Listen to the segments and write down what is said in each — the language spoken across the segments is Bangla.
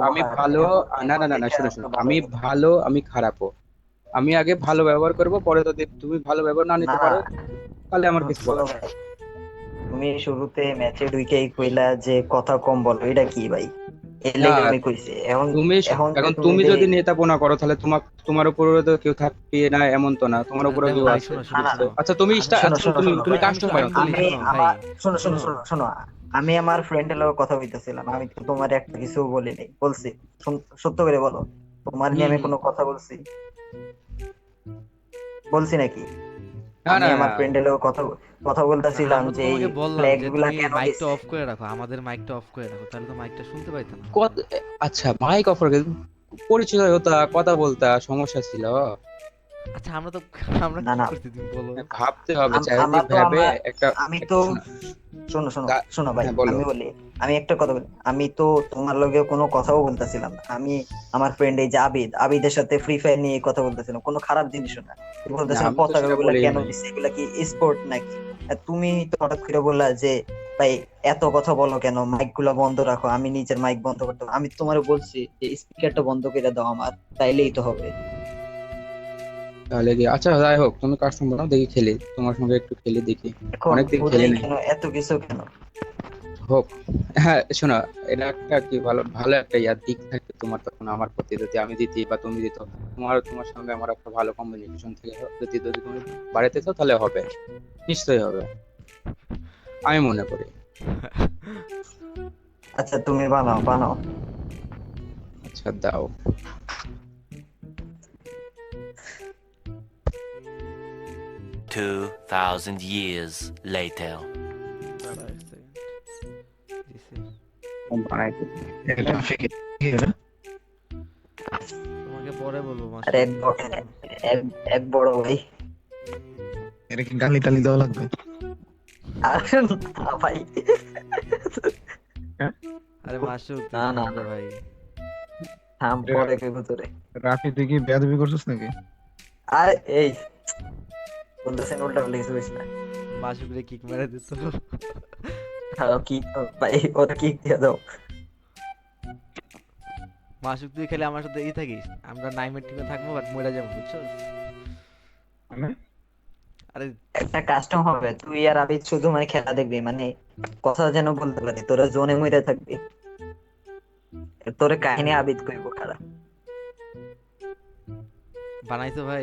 আমি ভালো না না না না শোনো শোনো আমি ভালো আমি খারাপও। আমি আগে ভালো ব্যবহার করব পরে যদি তুমি ভালো ব্যবহার না নিতে পারো তাহলে আমার কিছু বলার নেই। তুমি শুরুতে ম্যাচে ঢুকেই কইলা যে কথা কম বলো এটা কি ভাই? এর লেগে আমি কইছি এখন তুমি এখন তুমি তুমি যদি নেতাপনা করো তাহলে তোমার তোমার উপরে তো কেউ থাকবে না এমন তো না তোমার উপরে কেউ আছে। আচ্ছা তুমি শোনো, স্টা- শোনো, শোনো, তুমি তুমি ভাই, কাস্টমার আমি- আমি শোনো, শোনো শোনো শোনো। আমি আমার ফ্রেন্ডের লগে কথা বলতেছিলাম আমি তো তোমার একটা কিছু বলি নাই বলছি। সত্য করে বলো তোমার নিয়ে আমি কোনো কথা বলছি? বলছি নাকি? না আমি না আমার। ফ্রেন্ডের লগে কথা কথা বলতেছিলাম যে এই তোমাকে ফ্ল্যাগ যে গুলা তুমি কেন মাইকটা অফ করে রাখো আমাদের মাইকটা অফ করে রাখো তাহলে তো মাইকটা শুনতে পাইতো না। কত- আচ্ছা মাইক অফার পরিচয় হতা কথা বলতা সমস্যা ছিল। আচ্ছা আমরা তো আমরা না, কি না। করতে তুমি বলো? ভাবতে হবে চারিদিক ভাবে একটা আমি তো শোনো, শোনো শোনো ভাই হ্যাঁ, আমি বলি আমি একটা কথা বলি আমি তো তোমার লগে কোনো কথাও বলতেছিলাম না। আমি আমার ফ্রেন্ড এই যে আবিদ আবিদের সাথে ফ্রি ফায়ার নিয়ে কথা বলতেছিলাম কোনো খারাপ জিনিস না। বলতেছিলাম আমি পতাকা গুলা কেন। দিচ্ছে এগুলা কি স্পোর্ট নাকি? তুমি তো হঠাৎ করে বললা যে ভাই এত কথা বলো কেন? মাইকগুলা বন্ধ রাখো আমি নিজের মাইক বন্ধ করতে আমি তোমার বলছি যে স্পিকারটা বন্ধ করে দাও আমার তাইলেই তো হবে। তাহলে কি আচ্ছা যাই হোক তুমি কাস্টমার নাও দেখি খেলি। তোমার সঙ্গে একটু খেলি দেখি। অনেকদিন খেলি। এত কিছু কেন? হোক। হ্যাঁ শোনো এটা একটা কি ভালো ভালো একটা ইয়ার দিক থাকে তোমার তখন আমার প্রতি যদি আমি দিতি বা তুমি দিত। তোমার তোমার সঙ্গে আমার একটা ভালো কমিউনিকেশন থেকে যদি যদি তুমি বাড়িতে চাও তাহলে হবে। নিশ্চয়ই হবে। আমি মনে করি। আচ্ছা তুমি বানাও বানাও। আচ্ছা দাও। Two thousand years later. তোমাকে পরে বলব এক বড় ভাই। এটা কি গালি টালি দেওয়া লাগবে। ভাই। আরে মাসুদ না, না, না। ভাই। থাম পরে কে ভিতরে রাফি তুই কি বেয়াদবি করছিস নাকি? আর এই বলতেছেন উল্টা পাল্টা কিছু বলিস না মাসুদরে কিক মেরে দিত খাও কি ভাই ওটা কি দিয়ে দাও মাসুদ তুই খেলে আমার সাথে এই থাকিস আমরা নাইমের টিমে থাকব বাট মরে যাব বুঝছ মানে আরে একটা কাস্টম হবে তুই আর আবিদ শুধু মানে খেলা দেখবি মানে কথা যেন বলতে পারি তোরা জোনে মরে থাকবি তোরে কাহিনী আবিদ কইব খারাপ বানাইছো ভাই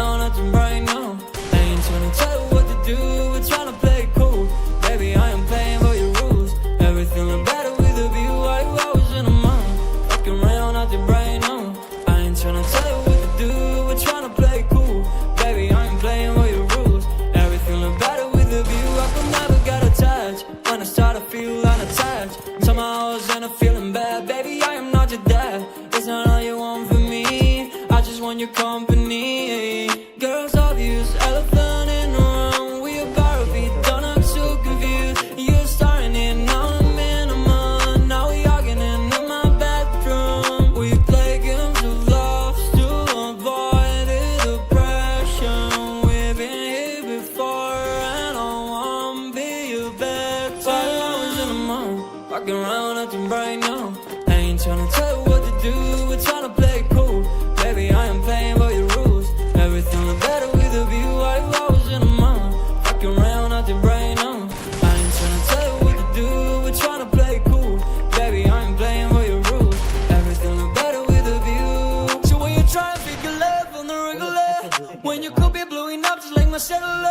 Ain't to tell you what to do, we're trying to play cool. Baby, I am playing by your rules. Everything look better with a view. I could never get attached when I start to feel unattached. Somehow I was in a feeling bad, baby. I am not your dad. It's not all you want from me. I just want your company. said love.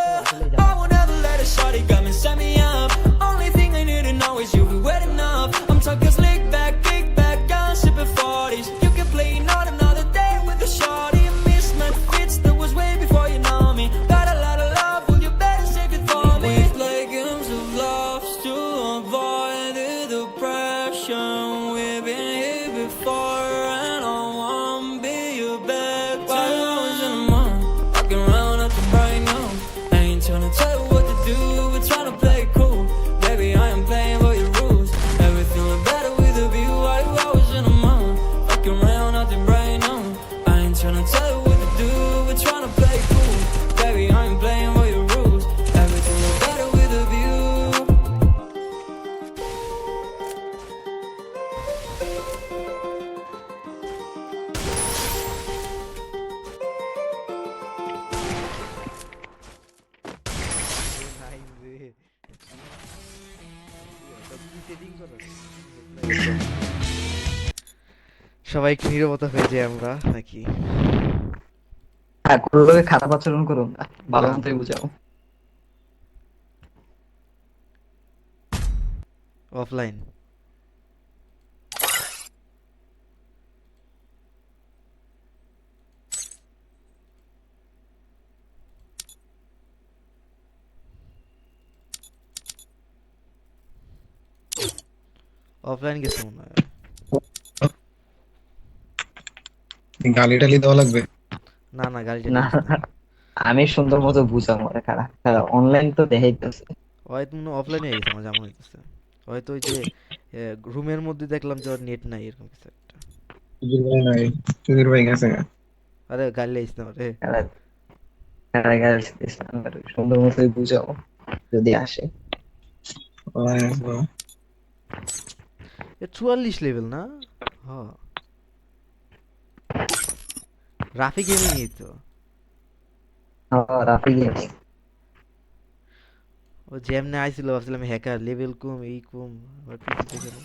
সবাই একটু নীরবতা হয়ে যায় আমরা নাকি? লোকে খারাপ আচরণ করুন না ভালো মতোই বুঝাও। অফলাইন অফলাইন গেছে মনে হয়। গালি টালি দেওয়া লাগবে? না না গাড়িটা না আমি সুন্দর মতো মরে খারাপ খারাপ অনলাইন তো দেখাইতেছে। হয়তো মনে অফলাইনে গেছে আমার যেমন হইতেছে। হয়তো ওই যে রুমের মধ্যে দেখলাম যে ওর নেট নাই এরকম কিছু একটা। সুধীর ভাই নাই সুধীর ভাই গেছে। আরে গাড়ি লাইস না রে সুন্দর মতোই বুঝাও যদি আসে। চুয়াল্লিশ লেভেল না? হ। রাফি গেমিং এই তো। হ্যাঁ রাফি গেমিং ও যেমনে আইছিল ভাবছিলাম হ্যাকার লেভেল কম এই কম আবার পিছিয়ে গেল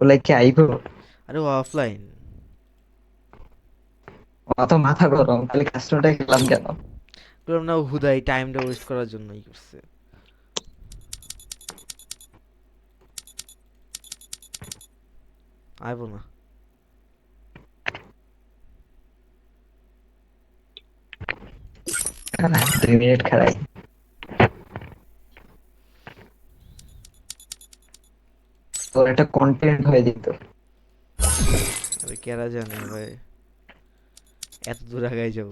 বলে কি আইবো? আরে অফলাইন অত মাথা গরম খালি কাস্টমারটা খেলাম কেন? বললাম না হুদাই টাইমটা ওয়েস্ট করার জন্য ই করছে। আইবো না। খারাপ দুই মিনিট খারাই তোর একটা কন্টেন্ট হয়ে যেত। আরে কেরা জানে ভাই? এত দূর আগাই যাব।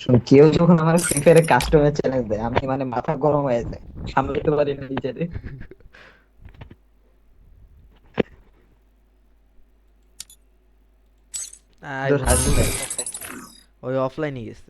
শোন, কেউ যখন আমার ফ্রি ফায়ারে কাস্টমার চ্যালেঞ্জ দেয় আমি মানে মাথা গরম হয়ে যায়। সামলাতে পারি না নিজেরে। হাসি ওই অফলাইনে গেছে।